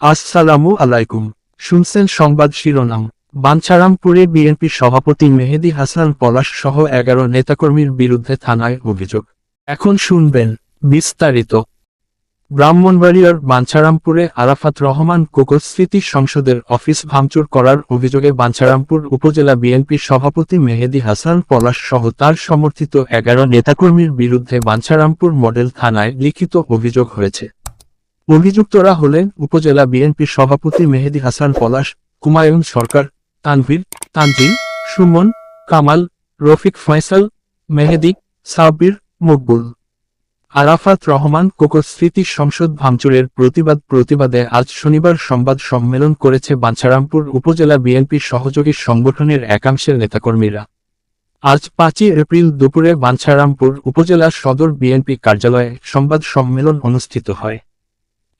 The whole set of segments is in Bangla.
আসসালামু আলাইকুম। শুনছেন সংবাদ শিরোনাম। বাঞ্ছারামপুরে বিএনপি সভাপতি মেহেদি হাসান পলাশ সহ এগারো নেতাকর্মীর বিরুদ্ধে থানায় অভিযোগ। এখন শুনবেন বিস্তারিত। ব্রাহ্মণবাড়িয়ার বাঞ্ছারামপুরে আরাফাত রহমান কোকো স্মৃতি সংসদের অফিস ভাঙচুর করার অভিযোগে বাঞ্ছারামপুর উপজেলা বিএনপির সভাপতি মেহেদি হাসান পলাশ সহ তার সমর্থিত এগারো নেতাকর্মীর বিরুদ্ধে বাঞ্ছারামপুর মডেল থানায় লিখিত অভিযোগ হয়েছে। অভিযুক্তরা হলেন উপজেলা বিএনপির সভাপতি মেহেদী হাসান পলাশ কুমায়ুন সরকার, তানভীর, তানজিল, সুমন, কামাল, রফিক ফয়সাল, মেহেদি, সাব্বির, মকবুল। আরাফাত রহমান কোকো স্মৃতি সংসদ ভাঙচুরের প্রতিবাদ প্রতিবাদে আজ শনিবার সংবাদ সম্মেলন করেছে বাঞ্ছারামপুর উপজেলা বিএনপির সহযোগী সংগঠনের একাংশের নেতাকর্মীরা। আজ পাঁচই এপ্রিল দুপুরে বাঞ্ছারামপুর উপজেলা সদর বিএনপি কার্যালয়ে সংবাদ সম্মেলন অনুষ্ঠিত হয়।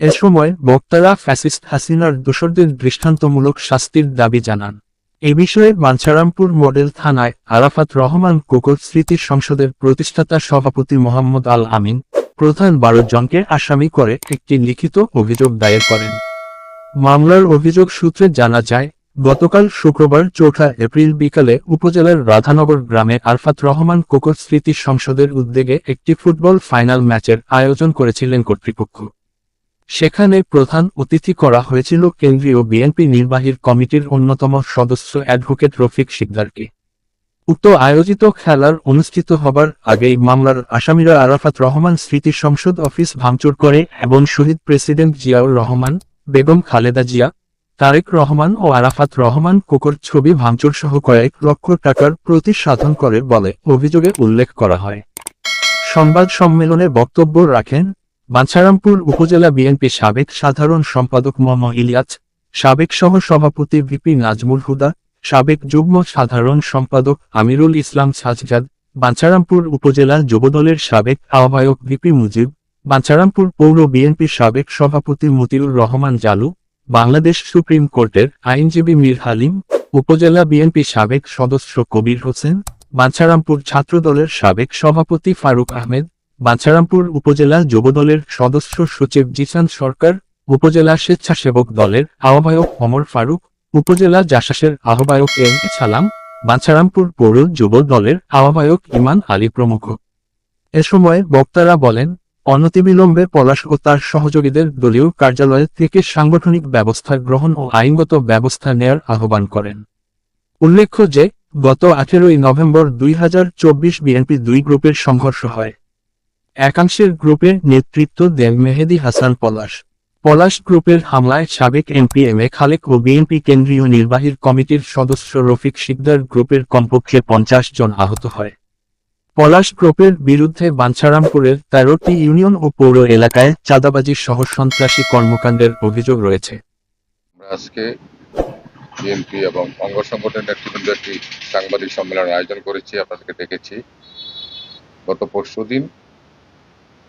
এ সময় বক্তারা ফ্যাসিস্ট হাসিনার দোসরদের দৃষ্টান্তমূলক শাস্তির দাবি জানান। এ বিষয়ে বাঞ্ছারামপুর মডেল থানায় আরাফাত রহমান কোকর স্মৃতি সংসদের প্রতিষ্ঠাতা সভাপতি মোহাম্মদ আল আমিন প্রধান বারো জনকে আসামি করে একটি লিখিত অভিযোগ দায়ের করেন। মামলার অভিযোগ সূত্রে জানা যায়, গতকাল শুক্রবার চৌঠা এপ্রিল বিকালে উপজেলার রাধানগর গ্রামে আরফাত রহমান কোকর স্মৃতি সংসদের উদ্যোগে একটি ফুটবল ফাইনাল ম্যাচের আয়োজন করেছিলেন কর্তৃপক্ষ। সেখানে প্রধান অতিথি করা হয়েছিল কেন্দ্রীয় বিএনপি নির্বাহীর কমিটির অন্যতম সদস্য অ্যাডভোকেট রফিক শিকদারকে উক্ত আয়োজিত খেলার অনুষ্ঠিত হবার আগেই মামলার আসামিরা আরাফাত রহমান স্মৃতি সংসদ অফিস ভাঙচুর করে এবং শহীদ প্রেসিডেন্ট জিয়াউর রহমান, বেগম খালেদা জিয়া, তারেক রহমান ও আরাফাত রহমান কোকর ছবি ভাঙচুর সহ কয়েক লক্ষ টাকার প্রতি সাধন করে বলে অভিযোগে উল্লেখ করা হয়। সংবাদ সম্মেলনে বক্তব্য রাখেন বাঞ্ছারামপুর উপজেলা বিএনপি সাবেক সাধারণ সম্পাদক মোহাম্মদ ইলিয়াস, সাবেক সহ সভাপতি ভিপি নাজমুল হুদা, সাবেক যুগ্ম সাধারণ সম্পাদক আমিরুল ইসলাম সাজজাদ, বাঞ্ছারামপুর উপজেলা যুবদলের সাবেক আহ্বায়ক ভিপি মুজিব, বাঞ্ছারামপুর পৌর বিএনপির সাবেক সভাপতি মতিউর রহমান জালু, বাংলাদেশ সুপ্রিম কোর্টের আইনজীবী মীর হালিম, উপজেলা বিএনপি সাবেক সদস্য কবির হোসেন, বাঞ্ছারামপুর ছাত্রদলের সাবেক সভাপতি ফারুক আহমেদ বাঞ্ছারামপুর উপজেলা যুবদলের সদস্য সচিব জিসান সরকার, উপজেলা স্বেচ্ছাসেবক দলের আহ্বায়ক অমর ফারুক, উপজেলা জাসাসের আহ্বায়ক এম সালাম, বাঞ্ছারামপুর পৌর যুব দলের আহ্বায়ক ইমান আলী প্রমুখ। এ সময় বক্তারা বলেন, অনতিবিলম্বে পলাশ ও তার সহযোগীদের দলীয় কার্যালয় থেকে সাংগঠনিক ব্যবস্থা গ্রহণ ও আইনগত ব্যবস্থা নেয়ার আহ্বান করেন। উল্লেখ্য যে, গত আঠেরোই নভেম্বর দুই হাজার চব্বিশ বিএনপি দুই গ্রুপের সংঘর্ষ হয়। একাংশের গ্রুপের নেতৃত্ব দেন মেহেদি হাসান পলাশ। পলাশ গ্রুপের হামলায় সাবেক এমপি এম এ খালেক ও বিএনপি কেন্দ্রীয় নির্বাহীর কমিটির সদস্য রফিক শিকদার গ্রুপের কমপক্ষে পঞ্চাশ জন আহত হয়। পলাশ গ্রুপের বিরুদ্ধে বাঞ্ছারামপুরের তেরোটি ইউনিয়ন ও পৌর এলাকায় চাঁদাবাজি সহ সন্ত্রাসী কর্মকাণ্ডের অভিযোগ রয়েছে। আজকে বিএনপি এবং অঙ্গ সংগঠনের একটি সাংবাদিক সম্মেলন আয়োজন করেছি, আপনাদেরকে ডেকেছি। গত পরশু দিন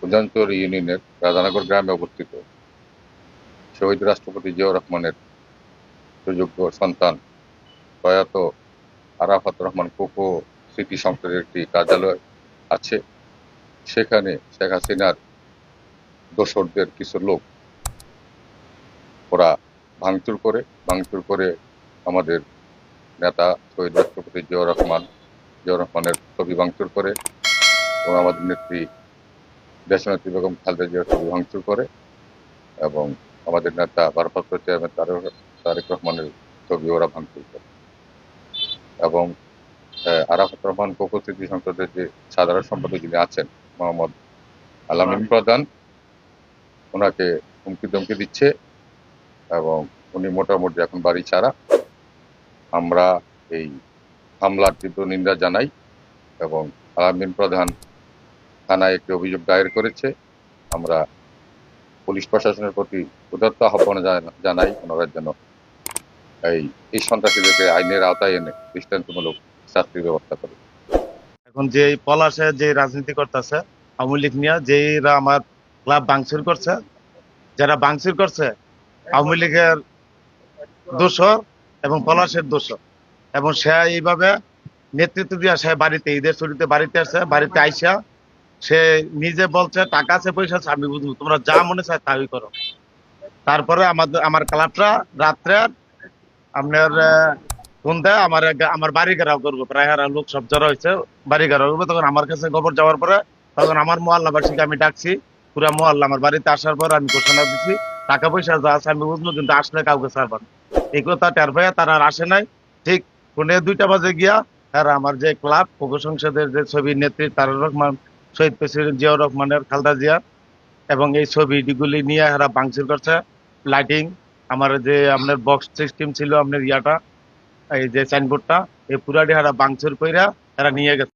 উজানচর ইউনিয়নের রাধানগর গ্রামে অবস্থিত শহীদ রাষ্ট্রপতি জিয়াউর রহমানের সুযোগ্য সন্তান প্রয়াত আরাফাত রহমান কোকো স্মৃতি সংসদের একটি কার্যালয় আছে। সেখানে শেখ হাসিনার দোসরদের কিছু লোক ওরা ভাঙচুর করে ভাঙচুর করে আমাদের নেতা শহীদ রাষ্ট্রপতি জিয়াউর রহমান, জিয়াউর রহমানের ছবি ভাঙচুর করে এবং আমাদের নেত্রী দেশনেত্রী বেগম খালেদা ছবি ভাঙচুর করে এবং আমাদের নেতা ভারপ্রাপ্ত চেয়ারম্যান তারেক তারেক রহমানের ছবি ওরা ভাঙচুর করে। এবং আরাফাত রহমান কোকো স্মৃতি সংসদের যে সাধারণ সম্পাদক যিনি আছেন মোহাম্মদ আলামিন প্রধান ওনাকে হুমকি ধমকি দিচ্ছে এবং উনি মোটামুটি এখন বাড়ি ছাড়া। আমরা এই হামলার তীব্র নিন্দা জানাই এবং আলামিন প্রধান থানায় একটি অভিযোগ দায়ের করেছে। আমরা পুলিশ প্রশাসনের প্রতি উদাত্ত আহ্বান জানাই ওনারা যেন এই এই সন্ত্রাসীদেরকে আইনের আওতায় এনে দৃষ্টান্তমূলক শাস্তির ব্যবস্থা করে। এখন যে পলাশে যে রাজনীতি করতেছে, আওয়ামী লীগ নিয়ে যেরা আমার ক্লাব ভাঙচুর করছে, যারা ভাঙচুর করছে, আওয়ামী লীগের দোষর এবং পলাশের দোষর। এবং সে এইভাবে নেতৃত্ব দিয়ে সে বাড়িতে, ঈদের ছুটিতে বাড়িতে আসে, বাড়িতে আইসা সে নিজে বলছে, টাকা আছে, পয়সা আছে, আমি বুঝব। তোমরা যা মনে চায় তাই করো। তারপরে আমাদের আমার ক্লাবটা রাত্রে আপনার আমার আমার বাড়ি ঘেরাও করব। প্রায় হারা লোক সব হয়েছে, বাড়ি ঘেরাও করব। তখন আমার কাছে যাওয়ার পরে তখন আমার আমি ডাকছি। পুরা মহল্লা আমার বাড়িতে আসার পর আমি ঘোষণা দিচ্ছি টাকা, পয়সা যা আছে, আমি বুঝব, কিন্তু আসলে কাউকে ছাড়বেন এই কথা টের পাইয়া তারা আর আসে নাই। ঠিক ফোনে দুইটা বাজে গিয়া আর আমার যে ক্লাব পৌর সংসদের যে ছবির নেত্রী তারক রহমান শহীদ প্রেসিডেন্ট জিয়াউর রহমানের খালদা জিয়া এবং এই ছবিগুলি নিয়ে এরা ভাঙচুর করছে লাইটিং আমার যে আপনার বক্স সিস্টেম ছিল, আপনার ইয়াটা, এই যে সাইনবোর্ডটা এই পুরাটি এরা ভাঙচুর কইরা এরা নিয়ে গেছে।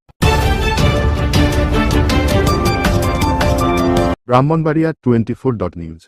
Brahmanbaria twenty four dot news